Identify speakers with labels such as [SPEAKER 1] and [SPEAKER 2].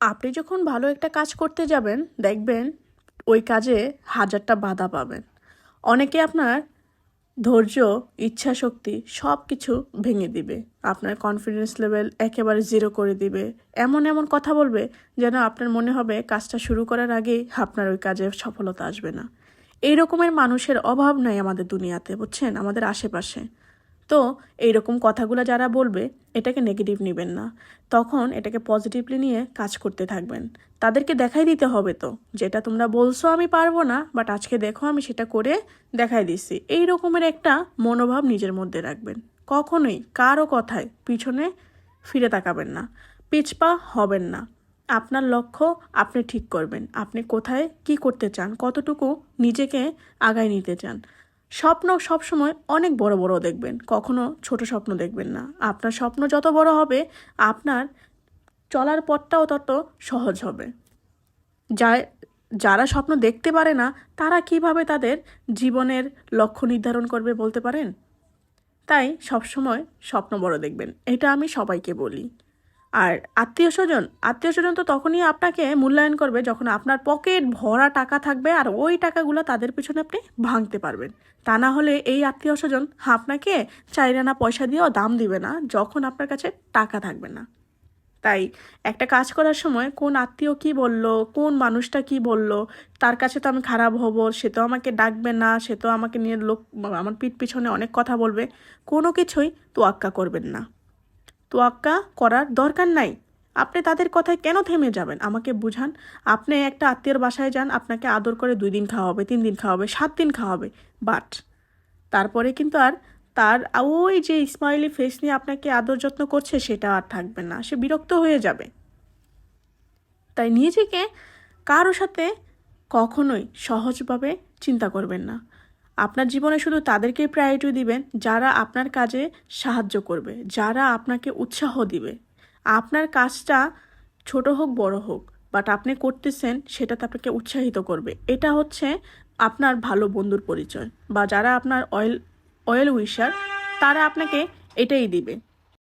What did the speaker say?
[SPEAKER 1] আপনি যখন ভালো একটা কাজ করতে যাবেন, দেখবেন ওই কাজে হাজারটা বাধা পাবেন। অনেকে আপনার ধৈর্য, ইচ্ছাশক্তি সব কিছু ভেঙে দিবে। আপনার কনফিডেন্স লেভেল একেবারে জিরো করে দিবে। এমন এমন কথা বলবে যেন আপনার মনে হবে কাজটা শুরু করার আগেই আপনার ওই কাজে সফলতা আসবে না। এই রকমের মানুষের অভাব নাই আমাদের দুনিয়াতে, বুঝছেন? আমাদের আশেপাশে। তো এইরকম কথাগুলো যারা বলবে, এটাকে নেগেটিভ নেবেন না। তখন এটাকে পজিটিভলি নিয়ে কাজ করতে থাকবেন। তাদেরকে দেখাই দিতে হবে তো, যেটা তোমরা বলছো আমি পারব না বাট আজকে দেখো আমি সেটা করে দেখাই দিচ্ছি। এই রকমের একটা মনোভাব নিজের মধ্যে রাখবেন। কখনোই, কারও কথায় পিছনে ফিরে তাকাবেন না। পিছপা হবেন না। আপনার লক্ষ্য আপনি ঠিক করবেন। আপনি কোথায়, কি করতে চান, কতটুকু নিজেকে আগায় নিতে চান। স্বপ্ন সবসময় অনেক বড় বড় দেখবেন, কখনো ছোট স্বপ্ন দেখবেন না। আপনার স্বপ্ন যত বড় হবে, আপনার চলার পথটাও তত সহজ হবে। যা, যারা স্বপ্ন দেখতে পারে না, তারা কীভাবে তাদের জীবনের লক্ষ্য নির্ধারণ করবে বলতে পারেন? তাই সবসময় স্বপ্ন বড় দেখবেন, এটা আমি সবাইকে বলি। আর আত্মীয় স্বজন আত্মীয় স্বজন তো তখনই আপনাকে মূল্যায়ন করবে যখন আপনার পকেট ভরা টাকা থাকবে আর ওই টাকাগুলো তাদের পিছনে আপনি ভাঙতে পারবেন। তা না হলে এই আত্মীয় স্বজন আপনাকে চাইরানা পয়সা দিয়েও দাম দিবে না, যখন আপনার কাছে টাকা থাকবে না। তাই একটা কাজ করার সময় কোন আত্মীয় কি বলল, কোন মানুষটা কি বলল, তার কাছে তো আমি খারাপ হব, সে তো আমাকে ডাকবে না, সে তো আমাকে নিয়ে লোক, আমার পিঠ পিছনে অনেক কথা বলবে, কোনো কিছুই তোয়াক্কা করবেন না। তোয়াক্কা করার দরকার নাই। আপনি তাদের কথায় কেন থেমে যাবেন? আমাকে বুঝান। আপনি একটা আত্মীয়র বাসায় যান, আপনাকে আদর করে দুই দিন খাওয়া হবে তিন দিন খাওয়াবে, সাত দিন খাওয়াবে, বাট তারপরে কিন্তু আর তার ওই যে স্মাইলি ফেস নিয়ে আপনাকে আদর যত্ন করছে, সেটা আর থাকবে না। সে বিরক্ত হয়ে যাবে। তাই নিজেকে কারও সাথে কখনোই সহজভাবে চিন্তা করবেন না। আপনার জীবনে শুধু তাদেরকেই প্রায়োরিটি দিবেন, যারা আপনার কাজে সাহায্য করবে, যারা আপনাকে উৎসাহ দিবে। আপনার কাজটা ছোট হোক, বড় হোক বাট আপনি করতেছেন সেটাতে আপনাকে উৎসাহিত করবে। এটা হচ্ছে আপনার ভালো বন্ধুর পরিচয়, বা যারা আপনার অয়েল অয়েল উইশার তারা আপনাকে এটাই দিবে।